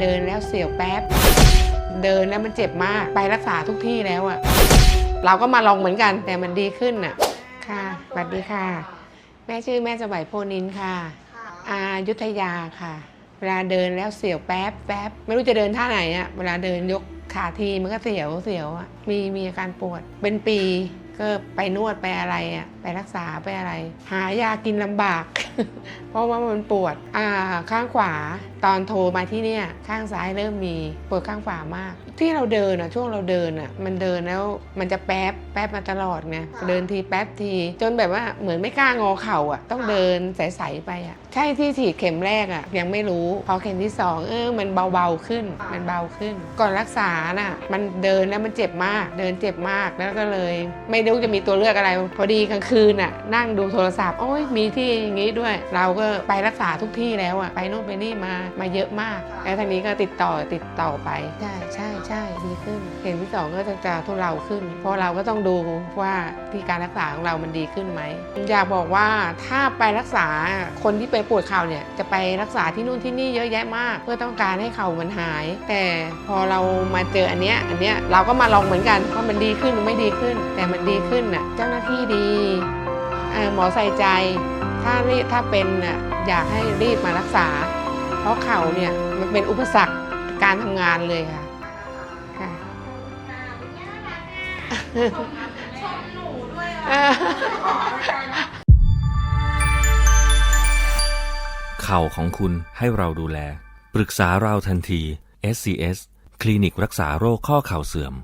เดินแล้วเสียวแป๊บ เดินแล้วมันเจ็บมาก ไปรักษาทุกที่แล้วอะเราก็มาลองเหมือนกันแต่มันดีขึ้นอะค่ะสวัสดีค่ะ แม่ชื่อแม่สบายโพนินค่ะ อายุทยาค่ะ เวลาเดินแล้วเสียวแป๊บแป๊บไม่รู้จะเดินท่าไหนอะเวลาเดินยกขาทีมันก็เสียวเสียวอะมีมีอาการปวด เป็นปีก็ไปนวดไปอะไรอะไปรักษาไปอะไร หายากินลำบาก เพราะว่ามันปวด อ่าข้างขวา ตอนโทรมาที่เนี่ยข้างซ้ายเริ่มมีปวดข้างขวามาก ที่เราเดินอะช่วงเราเดินอะมันเดินแล้วมันจะแป๊บแป๊บมาตลอดไงเดินทีแป๊บที จนแบบว่าเหมือนไม่กล้างอเข่าอะต้องเดินใสๆไปอะใช่ที่ฉีดเข็มแรกอะยังไม่รู้พอเข็มที่สองเออมันเบาๆขึ้นมันเบาขึ้น ก่อนรักษาน่ะมันเดินแล้วมันเจ็บมาก เดินเจ็บมากแล้วก็เลย ไม่รู้จะมีตัวเลือกอะไร พอดีกลางคืนน่ะนั่งดูโทรศัพท์โอ้ยมีที่อย่างงี้ด้วย เราก็ไปรักษาทุกที่แล้วอะไปโน่นไปนี่มามาเยอะมาก แล้วทีนี้ก็ติดต่อติดต่อไป ใช่ใช่ใช่ดีขึ้นเข็มที่สองก็จะจะทุเลาขึ้น เพราะเราก็ต้องดูว่าที่การรักษาของเรามันดีขึ้นไหม อยากบอกว่าถ้าไปรักษาคนที่เป็นปวดเข่าเนี่ยจะไปรักษาที่นู่นที่นี่เยอะแยะมาก เพื่อต้องการให้เข่ามันหาย แต่พอเรามาเจออันเนี้ยอันเนี้ยเราก็มาลองเหมือนกันว่ามันดีขึ้นหรือไม่ดีขึ้น แต่มันดีขึ้นน่ะเจ้าหน้าที่ดีเอ่อหมอใส่ใจถ้ารีถ้าเป็นน่ะอยากให้รีบมารักษา เพราะเข่าเนี่ยมันเป็นอุปสรรคการทำงานเลยค่ะค่ะชมหนูด้วยเออะอเข่าของคุณให้เราดูแล ปรึกษาเราทันที SCS คลินิกรักษาโรคข้อเข่าเสื่อม